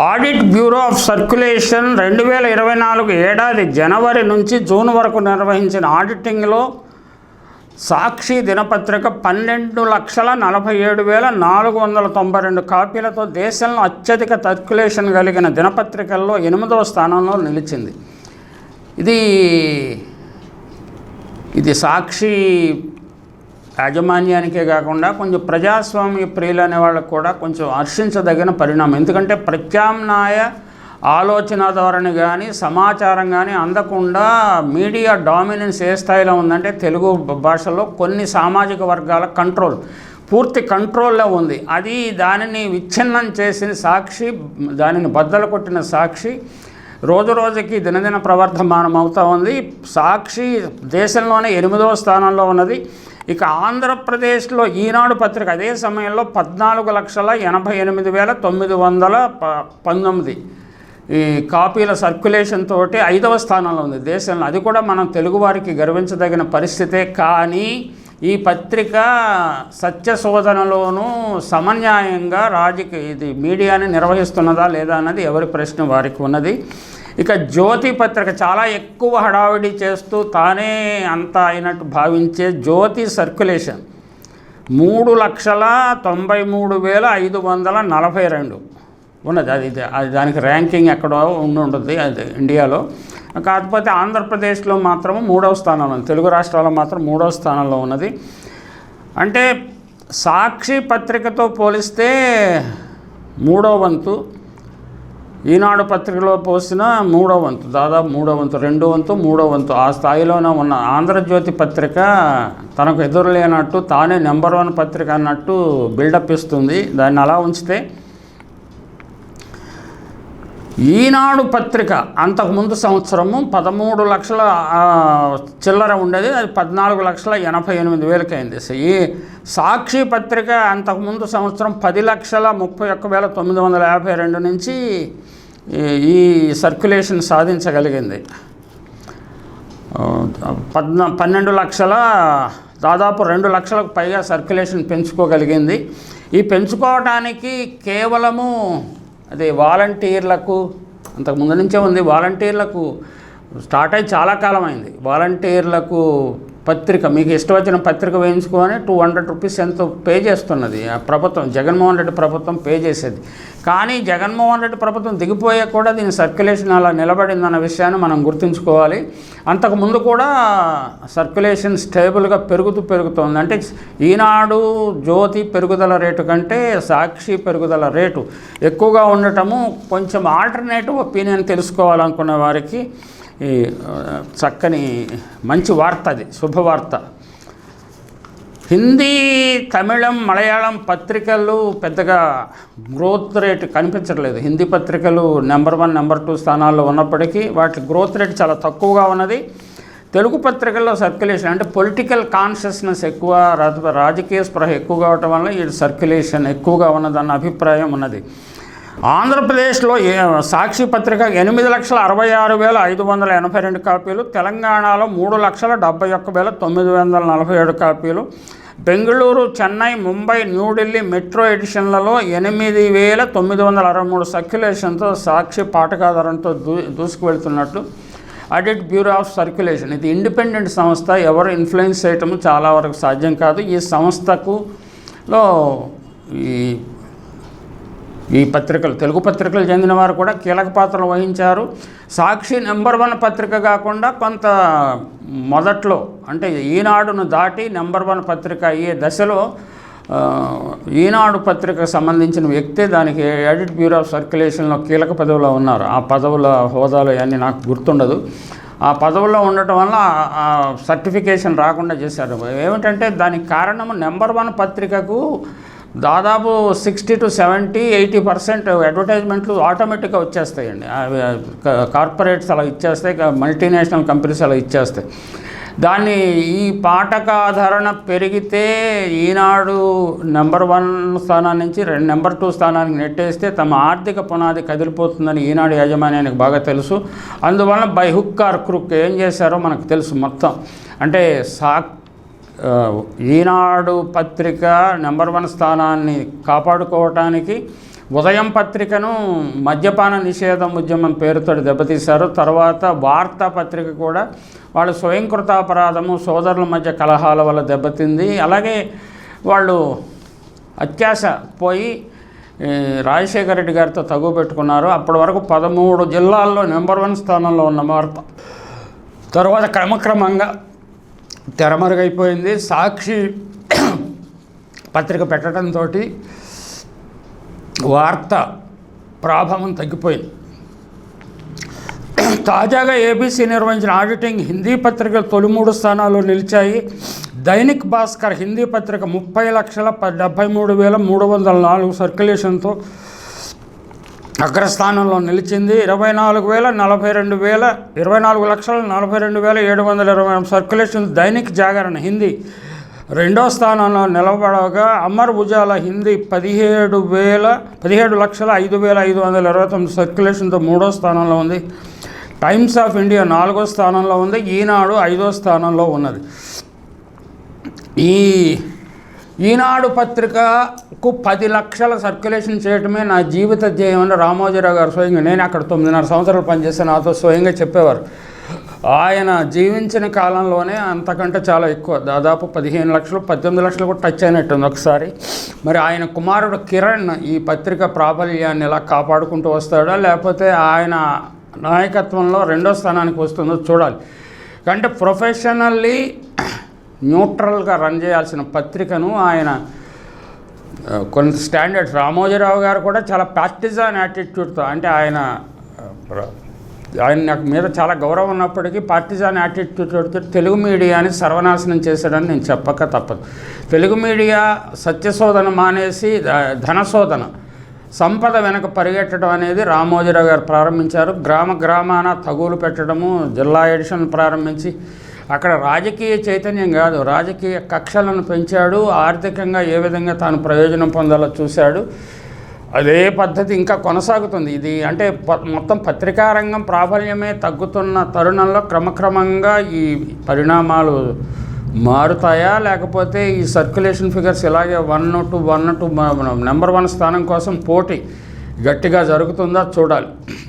Audit bureau of circulation రెండు వేల ఇరవై నాలుగు ఏడాది జనవరి నుంచి జూన్ వరకు నిర్వహించిన ఆడిటింగ్లో సాక్షి దినపత్రిక పన్నెండు లక్షల నలభై ఏడు వేల నాలుగు వందల తొంభై రెండు కాపీలతో దేశంలో అత్యధిక సర్క్యులేషన్ కలిగిన దినపత్రికల్లో ఎనిమిదవ స్థానంలో నిలిచింది. ఇది ఇది సాక్షి యాజమాన్యానికే కాకుండా కొంచెం ప్రజాస్వామ్య ప్రియులు అనే వాళ్ళకు కూడా కొంచెం హర్షించదగిన పరిణామం. ఎందుకంటే ప్రత్యామ్నాయ ఆలోచన ధోరణి కానీ సమాచారం కానీ అందకుండా మీడియా డామినెన్స్ ఏ స్థాయిలో ఉందంటే తెలుగు భాషలో కొన్ని సామాజిక వర్గాల కంట్రోల్ పూర్తి కంట్రోల్లో ఉంది. అది దానిని విచ్ఛిన్నం చేసిన సాక్షి దానిని బద్దలు కొట్టిన సాక్షి రోజు రోజుకి దినదిన ప్రవర్ధమానం అవుతూ ఉంది. సాక్షి దేశంలోనే ఎనిమిదవ స్థానంలో ఉన్నది. ఇక ఆంధ్రప్రదేశ్లో ఈనాడు పత్రిక అదే సమయంలో పద్నాలుగు లక్షల ఎనభై ఎనిమిది వేల తొమ్మిది వందల ప పంతొమ్మిది. ఈ కాపీల సర్క్యులేషన్ తోటి ఐదవ స్థానంలో ఉంది. దేశంలో అది కూడా మనం తెలుగువారికి గర్వించదగిన పరిస్థితే. కానీ ఈ పత్రిక సత్యశోధనలోనూ సమన్యాయంగా రాజకీయ ఇది మీడియాని నిర్వహిస్తున్నదా లేదా అన్నది ఎవరి ప్రశ్న వారికి ఉన్నది. ఇక జ్యోతి పత్రిక చాలా ఎక్కువ హడావిడి చేస్తూ తానే అంత అయినట్టు భావించే జ్యోతి సర్క్యులేషన్. మూడు లక్షల తొంభై మూడు వేల ఐదు వందల నలభై రెండు. ఉన్నది. అది అది దానికి ర్యాంకింగ్ ఎక్కడో ఉండి ఉంటుంది. అది ఇండియాలో. కాకపోతే ఆంధ్రప్రదేశ్లో మాత్రం మూడవ స్థానంలో ఉంది. తెలుగు రాష్ట్రాల్లో మాత్రం మూడవ స్థానంలో ఉన్నది. అంటే సాక్షి పత్రికతో పోలిస్తే మూడో వంతు ఈనాడు పత్రికలో పోసిన మూడో వంతు దాదాపు మూడో వంతు రెండో వంతు మూడో వంతు ఆ స్థాయిలోనే ఉన్న ఆంధ్రజ్యోతి పత్రిక తనకు ఎదురులేనట్టు తానే నెంబర్ వన్ పత్రిక అన్నట్టు బిల్డప్ ఇస్తుంది. దాన్ని అలా ఉంచితే ఈనాడు పత్రిక అంతకుముందు సంవత్సరము పదమూడు లక్షల చిల్లర ఉండేది అది పద్నాలుగు లక్షల ఎనభై ఎనిమిది వేలకి అయింది సో ఈ సాక్షి పత్రిక అంతకుముందు సంవత్సరం పది లక్షల ముప్పై ఒక్క వేల తొమ్మిది వందల యాభై రెండు నుంచి ఈ- ఈ సర్క్యులేషన్ సాధించగలిగింది. పద్నా పన్నెండు లక్షల దాదాపు రెండు లక్షలకు పైగా సర్క్యులేషన్ పెంచుకోగలిగింది. ఈ పెంచుకోవడానికి కేవలము అదే వాలంటీర్లకు అంతకు ముందు నుంచే ఉంది వాలంటీర్లకు స్టార్ట్ అయ్యి చాలా కాలం అయింది. వాలంటీర్లకు పత్రిక మీకు ఇష్టం వచ్చిన పత్రిక వేయించుకొని టూ హండ్రెడ్ రూపీస్ ఎంతో పే చేస్తున్నది. ఆ ప్రభుత్వం జగన్మోహన్ రెడ్డి ప్రభుత్వం పే చేసేది. కానీ జగన్మోహన్ రెడ్డి ప్రభుత్వం దిగిపోయే కూడా దీని సర్క్యులేషన్ అలా నిలబడిందన్న విషయాన్ని మనం గుర్తుంచుకోవాలి. అంతకుముందు కూడా సర్క్యులేషన్ స్టేబుల్గా పెరుగుతూ పెరుగుతోంది. అంటే ఈనాడు జ్యోతి పెరుగుదల రేటు కంటే సాక్షి పెరుగుదల రేటు ఎక్కువగా ఉండటము కొంచెం ఆల్టర్నేటివ్ ఒపీనియన్ తెలుసుకోవాలనుకున్న వారికి ఈ చక్కని మంచి వార్త అది శుభవార్త హిందీ తమిళం మలయాళం పత్రికలు పెద్దగా గ్రోత్ రేట్ కనిపించట్లేదు. హిందీ పత్రికలు నెంబర్ వన్ నెంబర్ టూ స్థానాల్లో ఉన్నప్పటికీ వాటి గ్రోత్ రేట్ చాలా తక్కువగా ఉన్నది. తెలుగు పత్రికల్లో సర్క్యులేషన్ అంటే పొలిటికల్ కాన్షియస్నెస్ ఎక్కువ రాజకీయ స్పృహ ఎక్కువగా అవటం వల్ల ఈ సర్క్యులేషన్ ఎక్కువగా ఉన్నదన్న అభిప్రాయం ఉన్నది. ఆంధ్రప్రదేశ్లో ఏ సాక్షి పత్రిక ఎనిమిది లక్షల అరవై ఆరు వేల ఐదు వందల ఎనభై రెండు కాపీలు తెలంగాణలో మూడు లక్షల డెబ్బై ఒక్క వేల తొమ్మిది వందల నలభై ఏడు కాపీలు బెంగళూరు చెన్నై ముంబై న్యూఢిల్లీ మెట్రో ఎడిషన్లలో ఎనిమిది వేల తొమ్మిది వందల అరవై మూడు సర్క్యులేషన్తో సాక్షి పాటకాధారంతో దూ దూసుకువెళ్తున్నట్లు ఆడిట్ బ్యూరో ఆఫ్ సర్క్యులేషన్. ఇది ఇండిపెండెంట్ సంస్థ ఎవరు ఇన్ఫ్లుయెన్స్ చేయటం చాలా వరకు సాధ్యం కాదు. ఈ సంస్థకు లో ఈ ఈ పత్రికలు తెలుగు పత్రికలు చెందిన వారు కూడా కీలక పాత్రలు వహించారు. సాక్షి నెంబర్ వన్ పత్రిక కాకుండా కొంత మొదట్లో అంటే ఈనాడును దాటి నెంబర్ వన్ పత్రిక అయ్యే దశలో ఈనాడు పత్రికకు సంబంధించిన వ్యక్తే దానికి ఎడిట్ బ్యూరో ఆఫ్ సర్క్యులేషన్లో కీలక పదవిలో ఉన్నారు. ఆ పదవుల హోదాలు అన్నీ నాకు గుర్తుండదు. ఆ పదవుల్లో ఉండటం వల్ల ఆ- సర్టిఫికేషన్ రాకుండా చేశారు. ఏమిటంటే దానికి కారణము నెంబర్ వన్ పత్రికకు దాదాపు sixty to seventy eighty percent అడ్వర్టైజ్మెంట్లు ఆటోమేటిక్గా వచ్చేస్తాయండి. కార్పొరేట్స్ అలా ఇచ్చేస్తాయి మల్టీనేషనల్ కంపెనీస్ అలా ఇచ్చేస్తాయి. దాన్ని ఈ పాఠకాధారణ పెరిగితే ఈనాడు నెంబర్ వన్ స్థానం నుంచి రెండు నెంబర్ టూ స్థానానికి నెట్టేస్తే తమ ఆర్థిక పునాది కదిలిపోతుందని ఈనాడు యాజమాన్యానికి బాగా తెలుసు. అందువలన బై హుక్ ఆర్ క్రుక్ ఏం చేశారో మనకు తెలుసు మొత్తం. అంటే సాక్ ఈనాడు పత్రిక నెంబర్ వన్ స్థానాన్ని కాపాడుకోవటానికి ఉదయం పత్రికను మద్యపాన నిషేధం ఉద్యమం పేరుతో దెబ్బతీశారు. తర్వాత వార్తాపత్రిక కూడా వాళ్ళు స్వయంకృతాపరాధము సోదరుల మధ్య కలహాల వల్ల దెబ్బతింది. అలాగే వాళ్ళు అత్యాశ పోయి రాజశేఖర రెడ్డి గారితో తగువ పెట్టుకున్నారు. అప్పటి వరకు పదమూడు జిల్లాల్లో నెంబర్ వన్ స్థానంలో ఉన్న వార్త. తర్వాత క్రమక్రమంగా తెరమరుగైపోయింది. సాక్షి పత్రిక పెట్టడంతో వార్త ప్రాభవం తగ్గిపోయింది. తాజాగా ఏబీసీ నిర్వహించిన ఆడిటింగ్ హిందీ పత్రికలు తొలి మూడు స్థానాల్లో నిలిచాయి. దైనిక్ భాస్కర్ హిందీ పత్రిక ముప్పై లక్షల డెబ్బై మూడు వేల మూడు వందల నాలుగు సర్క్యులేషన్తో అగ్రస్థానంలో నిలిచింది. ఇరవై నాలుగు వేల నలభై రెండు వేల ఇరవై నాలుగు లక్షల నలభై రెండు వేల ఏడు వందల ఇరవై సర్క్యులేషన్ దైనిక్ జాగరణ హిందీ. రెండో స్థానంలో నిలబడగా అమర్ ఉజాల హిందీ పదిహేడు వేల పదిహేడు లక్షల ఐదు వేల ఐదు వందల ఇరవై తొమ్మిది సర్క్యులేషన్తో మూడో స్థానంలో ఉంది. టైమ్స్ ఆఫ్ ఇండియా నాలుగో స్థానంలో ఉంది. ఈనాడు ఐదో స్థానంలో ఉన్నది. ఈ ఈనాడు పత్రికకు పది లక్షల సర్క్యులేషన్ చేయటమే నా జీవిత ధ్యేయమని రామోజీరావు గారు స్వయంగా నేను అక్కడ తొమ్మిదిన్నర సంవత్సరాలు పనిచేస్తే నాతో స్వయంగా చెప్పేవారు. ఆయన జీవించిన కాలంలోనే అంతకంటే చాలా ఎక్కువ. దాదాపు పదిహేను లక్షలు పద్దెనిమిది లక్షలు కూడా టచ్ అయినట్టుంది ఒకసారి. మరి ఆయన కుమారుడు కిరణ్ ఈ పత్రిక ప్రాబల్యాన్ని ఎలా కాపాడుకుంటూ వస్తాడా? లేకపోతే ఆయన నాయకత్వంలో రెండో స్థానానికి వస్తుందో చూడాలి. అంటే ప్రొఫెషనల్లీ న్యూట్రల్గా రన్ చేయాల్సిన పత్రికను ఆయన కొంత స్టాండర్డ్స్ రామోజీరావు గారు కూడా చాలా పార్టిజాన్ యాటిట్యూడ్తో అంటే ఆయన ఆయన నాకు మీద చాలా గౌరవం ఉన్నప్పటికీ పార్టిజాన్ యాటిట్యూడ్తో తెలుగు మీడియాని సర్వనాశనం చేశాడని నేను చెప్పక తప్పదు. తెలుగు మీడియా సత్యశోధన మానేసి ధనశోధన సంపద వెనక పరిగెట్టడం అనేది రామోజీరావు గారు ప్రారంభించారు. గ్రామ గ్రామాన తగులు పెట్టడము జిల్లా ఎడిషన్ ప్రారంభించి అక్కడ రాజకీయ చైతన్యం కాదు రాజకీయ కక్షలను పెంచాడు. ఆర్థికంగా ఏ విధంగా తాను ప్రయోజనం పొందాలో చూశాడు. అదే పద్ధతి ఇంకా కొనసాగుతుంది. ఇది అంటే మొత్తం పత్రికా రంగం ప్రాబల్యమే తగ్గుతున్న తరుణంలో క్రమక్రమంగా ఈ పరిణామాలు మారుతాయా? లేకపోతే ఈ సర్క్యులేషన్ ఫిగర్స్ ఇలాగే one two one two number one స్థానం కోసం పోటీ గట్టిగా జరుగుతుందా? చూడాలి.